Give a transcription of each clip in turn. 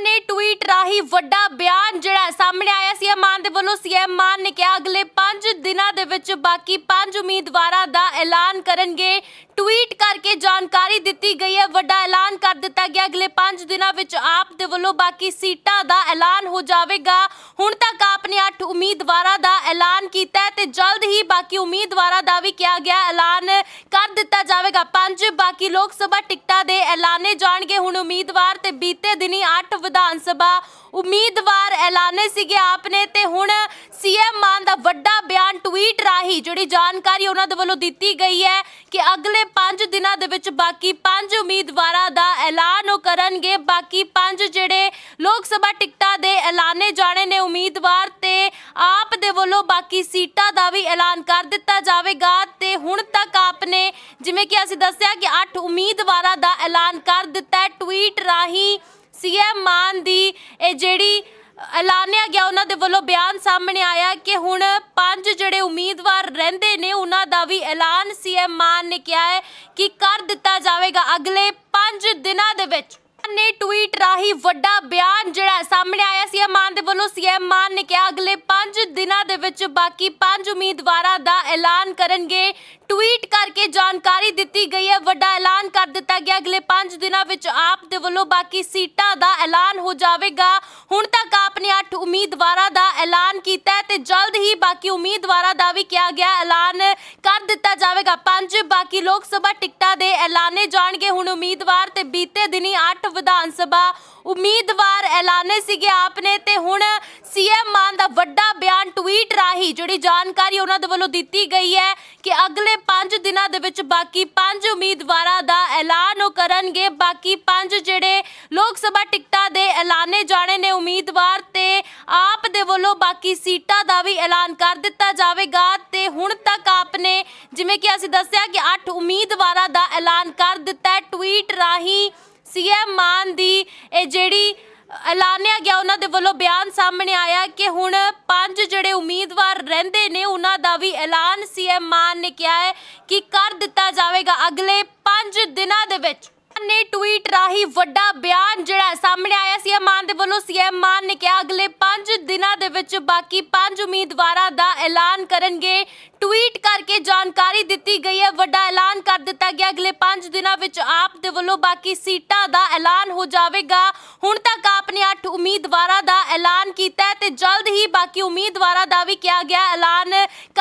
ਮਾਨ ਨੇ ਟਵੀਟ ਰਾਹੀਂ ਵੱਡਾ ਬਿਆਨ ਜਿਹੜਾ ਸਾਹਮਣੇ ਆਇਆ ਸੀ ਮਾਨ ਦੇ ਵੱਲੋਂ ਸੀਐਮ ਮਾਨ ਨੇ ਕਿਹਾ, ਅਗਲੇ 5 ਦਿਨਾਂ ਦੇ ਵਿੱਚ ਬਾਕੀ 5 ਉਮੀਦਵਾਰਾਂ ਦਾ ਐਲਾਨ ਕਰਨਗੇ। ਟਵੀਟ ਕਰਕੇ ਜਾਣਕਾਰੀ ਦਿੱਤੀ ਗਈ ਹੈ। ਵੱਡਾ ਐਲਾਨ ਕਰ ਦਿੱਤਾ ਗਿਆ। ਅਗਲੇ 5 ਦਿਨਾਂ ਵਿੱਚ ਆਪ ਦੇ ਵੱਲੋਂ ਬਾਕੀ ਸੀਟਾਂ ਦਾ ਐਲਾਨ ਹੋ ਜਾਵੇਗਾ। ਹੁਣ ਤੱਕ ਆਪ ਨੇ 8 ਉਮੀਦਵਾਰਾਂ ਦਾ ਐਲਾਨ ਕੀਤਾ ਹੈ ਤੇ ਜਲਦ ਹੀ ਬਾਕੀ ਉਮੀਦਵਾਰਾਂ ਦਾ ਵੀ ਕਿਹਾ ਗਿਆ ਐਲਾਨ ਕਰ ਦਿੱਤਾ ਜਾਵੇਗਾ। ਪੰਜ ਬਾਕੀ ਲੋਕ ਸਭਾ ਟਿਕਟਾਂ ਦੇ ਐਲਾਨੇ ਜਾਣਗੇ। ਹੁਣ ਉਮੀਦਵਾਰ ਤੇ ਬੀਤੇ ਦਿਨੀ 8 ਵਿਧਾਨ ਸਭਾ ਉਮੀਦਵਾਰ ਐਲਾਨੇ ਸੀਗੇ ਆਪ ਨੇ ਤੇ ਹੁਣ ਸੀਐਮ ਮਾਨ ਦਾ ਵੱਡਾ ਬਿਆਨ ਟਵੀਟ ਰਾਹੀਂ ਜਿਹੜੀ ਜਾਣਕਾਰੀ ਉਹਨਾਂ ਦੇ ਵੱਲੋਂ ਦਿੱਤੀ ਗਈ ਹੈ ਕਿ ਅਗਲੇ 5 ਦਿਨਾਂ ਦੇ ਵਿੱਚ ਬਾਕੀ 5 ਉਮੀਦਵਾਰਾਂ ਦਾ ਐਲਾਨ ਉਹ ਕਰਨਗੇ। ਬਾਕੀ 5 ਜਿਹੜੇ ਲੋਕ ਸਭਾ ਟਿਕਟਾਂ ਦੇ ਐਲਾਨੇ ਜਾਣੇ ਨੇ ਉਮੀਦਵਾਰ ਤੇ ਆਪ ਦੇ ਵੱਲੋਂ ਬਾਕੀ ਸੀਟਾਂ ਦਾ ਵੀ ਐਲਾਨ ਕਰ ਦਿੱਤਾ ਜਾਵੇਗਾ ਤੇ ਹੁਣ ਤੱਕ ਆਪ ਨੇ ਜਿਵੇਂ ਕਿ ਅਸੀਂ ਦੱਸਿਆ ਕਿ 8 ਉਮੀਦਵਾਰਾਂ ਦਾ ਐਲਾਨ ਕਰ ਦਿੱਤਾ ਹੈ। ਟਵੀਟ ਰਾਹੀਂ ਸੀਐਮ ਮਾਨ ਦੀ ਇਹ ਜਿਹੜੀ ਐਲਾਨਿਆ ਗਿਆ ਉਹਨਾਂ ਦੇ ਵੱਲੋਂ ਬਿਆਨ ਸਾਹਮਣੇ ਆਇਆ ਕਿ ਹੁਣ ਪੰਜ ਜਿਹੜੇ ਉਮੀਦਵਾਰ ਰਹਿੰਦੇ ਨੇ, ਉਹਨਾਂ ਦਾ ਵੀ ਐਲਾਨ ਸੀਐਮ ਮਾਨ ਨੇ ਕਿਹਾ ਹੈ ਕਿ ਕਰ ਦਿੱਤਾ ਜਾਵੇਗਾ। ਅਗਲੇ 5 ਦਿਨਾਂ ਦੇ ਵਿੱਚ ਨੇ ਟਵੀਟ ਰਾਹੀਂ ਵੱਡਾ ਬਿਆਨ ਜਿਹੜਾ ਦੇ ਵੱਲੋਂ ਸੀਐਮ ਮਾਨ ਨੇ ਕਿਹਾ, ਅਗਲੇ 5 ਦਿਨਾਂ ਦੇ ਵਿੱਚ ਬਾਕੀ 5 ਉਮੀਦਵਾਰਾਂ ਦਾ ਐਲਾਨ ਕਰਨਗੇ। ਟਵੀਟ ਕਰਕੇ ਜਾਣਕਾਰੀ ਦਿੱਤੀ ਗਈ ਹੈ, ਵੱਡਾ ਐਲਾਨ ਕਰ ਦਿੱਤਾ ਗਿਆ। ਅਗਲੇ 5 ਦਿਨਾਂ ਵਿੱਚ ਆਪ ਦੇ ਵੱਲੋਂ ਬਾਕੀ ਸੀਟਾਂ ਦਾ ਐਲਾਨ ਹੋ ਜਾਵੇਗਾ। ਹੁਣ ਤੱਕ ਆਪ ਨੇ 8 ਉਮੀਦਵਾਰਾਂ ਦਾ ਐਲਾਨ ਕੀਤਾ ਤੇ ਜਲਦ ਹੀ ਬਾਕੀ ਉਮੀਦਵਾਰਾਂ ਦਾ ਵੀ ਕਿਹਾ ਗਿਆ ਦਿੱਤਾ ਜਾਵੇਗਾ ਪੰਜ ਬਾਕੀ ਲੋਕ ਸਭਾ ਟਿਕਟਾਂ ਦੇ ਐਲਾਨੇ ਜਾਣਗੇ। ਹੁਣ ਉਮੀਦਵਾਰ ਤੇ ਬੀਤੇ ਦਿਨੀ 8 ਵਿਧਾਨ ਸਭਾ ਉਮੀਦਵਾਰ ਐਲਾਨੇ ਸੀਗੇ ਆਪ ਨੇ ਤੇ ਹੁਣ ਸੀਐਮ ਮਾਨ ਦਾ ਵੱਡਾ ਬਿਆਨ ਟਵੀਟ ਰਾਹੀਂ ਜਿਹੜੀ ਜਾਣਕਾਰੀ ਉਹਨਾਂ ਦੇ ਵੱਲੋਂ ਦਿੱਤੀ ਗਈ ਹੈ ਕਿ ਅਗਲੇ 5 ਦਿਨਾਂ ਦੇ ਵਿੱਚ ਬਾਕੀ 5 ਉਮੀਦਵਾਰਾਂ ਦਾ ਐਲਾਨ ਉਹ ਕਰਨਗੇ। ਬਾਕੀ 5 ਜਿਹੜੇ ਲੋਕ ਸਭਾ ਟਿਕਟਾਂ ਦੇ ਐਲਾਨੇ ਜਾਣੇ ਨੇ ਉਮੀਦਵਾਰ ਤੇ ਆਪ ਦੇ ਵੱਲੋਂ ਬਾਕੀ ਸੀਟਾਂ ਦਾ ਵੀ ਐਲਾਨ ਕਰ ਦਿੱਤਾ ਜਾਵੇਗਾ ਤੇ ਹੁਣ ਤੱਕ ਆਪ ਨੇ ਜਿਵੇਂ ਕਿ ਅਸੀਂ ਦੱਸਿਆ ਕਿ 8 ਉਮੀਦਵਾਰਾਂ ਦਾ ਐਲਾਨ ਕਰ ਦਿੱਤਾ ਹੈ। ਟਵੀਟ ਰਾਹੀਂ ਸੀਐਮ ਮਾਨ ਦੀ ਇਹ ਜਿਹੜੀ ਐਲਾਨਿਆ ਗਿਆ, ਉਹਨਾਂ ਦੇ ਵੱਲੋਂ ਬਿਆਨ ਸਾਹਮਣੇ ਆਇਆ ਕਿ ਹੁਣ ਪੰਜ ਜਿਹੜੇ ਉਮੀਦਵਾਰ ਰਹਿੰਦੇ ਨੇ, ਉਹਨਾਂ ਦਾ ਵੀ ਐਲਾਨ ਸੀਐਮ ਮਾਨ ਨੇ ਕਿਹਾ ਹੈ ਕਿ ਕਰ ਦਿੱਤਾ ਜਾਵੇਗਾ। ਅਗਲੇ 5 ਦਿਨਾਂ ਦੇ ਵਿੱਚ ਨੇ ਟਵੀਟ ਰਾਹੀਂ ਵੱਡਾ ਬਿਆਨ ਜਿਹੜਾ ਸਾਹਮਣੇ ਆਇਆ ਸੀ। ਮਾਨ ਦੇ ਵੱਲੋਂ ਸੀਐਮ ਮਾਨ ਨੇ ਕਿਹਾ, ਅਗਲੇ 5 ਦਿਨਾਂ ਦੇ ਵਿੱਚ ਬਾਕੀ 5 ਉਮੀਦਵਾਰਾਂ ਦਾ ਐਲਾਨ ਕਰਨਗੇ। ਟਵੀਟ ਕਰਕੇ ਜਾਣਕਾਰੀ ਦਿੱਤੀ ਗਈ ਹੈ, ਵੱਡਾ ਐਲਾਨ ਕਰ ਦਿੱਤਾ ਗਿਆ। ਅਗਲੇ 5 ਦਿਨਾਂ ਵਿੱਚ ਆਪ ਦੇ ਵੱਲੋਂ ਬਾਕੀ ਸੀਟਾਂ ਦਾ ਐਲਾਨ ਹੋ ਜਾਵੇਗਾ। ਹੁਣ ਤੱਕ ਆਪ ਨੇ 8 ਉਮੀਦਵਾਰਾਂ ਦਾ ਐਲਾਨ ਕੀਤਾ ਹੈ ਤੇ ਜਲਦ ਹੀ ਬਾਕੀ ਉਮੀਦਵਾਰਾਂ ਦਾ ਵੀ ਕਿਹਾ ਗਿਆ ਐਲਾਨ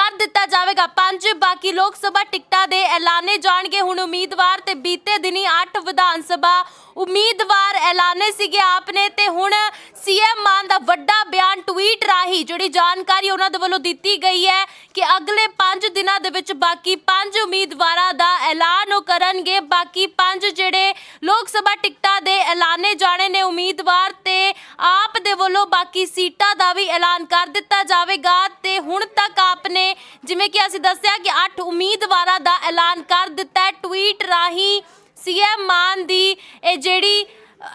ਕਰ ਦਿੱਤਾ ਜਾਵੇਗਾ। ਪੰਜ ਬਾਕੀ ਲੋਕ ਸਭਾ ਟਿਕਟਾਂ ਦੇ ਐਲਾਨੇ ਜਾਣਗੇ। ਹੁਣ ਉਮੀਦਵਾਰ ਤੇ ਬੀਤੇ ਦਿਨੀ 8 ਵਿਧਾਨ ਸਭਾ ਉਮੀਦਵਾਰ ਐਲਾਨੇ ਸੀਗੇ ਆਪ ਤੇ ਹੁਣ ਸੀਐਮ ਮਾਨ ਦਾ ਵੱਡਾ ਬਿਆਨ ਟਵੀਟ ਰਾਹੀਂ ਜਿਹੜੀ ਜਾਣਕਾਰੀ ਉਹਨਾਂ ਦੇ ਵੱਲੋਂ ਦਿੱਤੀ ਗਈ ਹੈ ਕਿ ਅਗਲੇ 5 ਦਿਨਾਂ ਦੇ ਵਿੱਚ ਬਾਕੀ 5 ਉਮੀਦਵਾਰਾਂ ਦਾ ਐਲਾਨ ਉਹ ਕਰਨਗੇ। ਬਾਕੀ 5 ਜਿਹੜੇ ਲੋਕ ਸਭਾ ਟਿਕਟਾਂ ਦੇ ਐਲਾਨੇ ਜਾਣੇ ਨੇ ਉਮੀਦਵਾਰ ਤੇ ਆਪ ਦੇ ਵੱਲੋਂ ਬਾਕੀ ਸੀਟਾਂ ਦਾ ਵੀ ਐਲਾਨ ਕਰ ਦਿੱਤਾ ਜਾਵੇਗਾ ਤੇ ਹੁਣ ਤੱਕ ਆਪ ਨੇ ਜਿਵੇਂ ਕਿ ਅਸੀਂ ਦੱਸਿਆ ਕਿ 8 ਉਮੀਦਵਾਰਾਂ ਦਾ ਐਲਾਨ ਕਰ ਦਿੱਤਾ ਹੈ। ਟਵੀਟ ਰਾਹੀਂ ਸੀਐਮ ਮਾਨ ਦੀ ਇਹ ਜਿਹੜੀ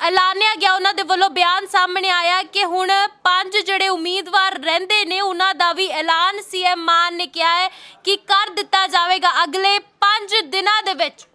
ਐਲਾਨਿਆ ਗਿਆ, ਉਹਨਾਂ ਦੇ ਵੱਲੋਂ ਬਿਆਨ ਸਾਹਮਣੇ ਆਇਆ ਕਿ ਹੁਣ ਪੰਜ ਜਿਹੜੇ ਉਮੀਦਵਾਰ ਰਹਿੰਦੇ ਨੇ, ਉਹਨਾਂ ਦਾ ਵੀ ਐਲਾਨ ਸੀਐਮ ਮਾਨ ਨੇ ਕਿਹਾ ਹੈ ਕਿ ਕਰ ਦਿੱਤਾ ਜਾਵੇਗਾ। ਅਗਲੇ 5 ਦਿਨਾਂ ਦੇ ਵਿੱਚ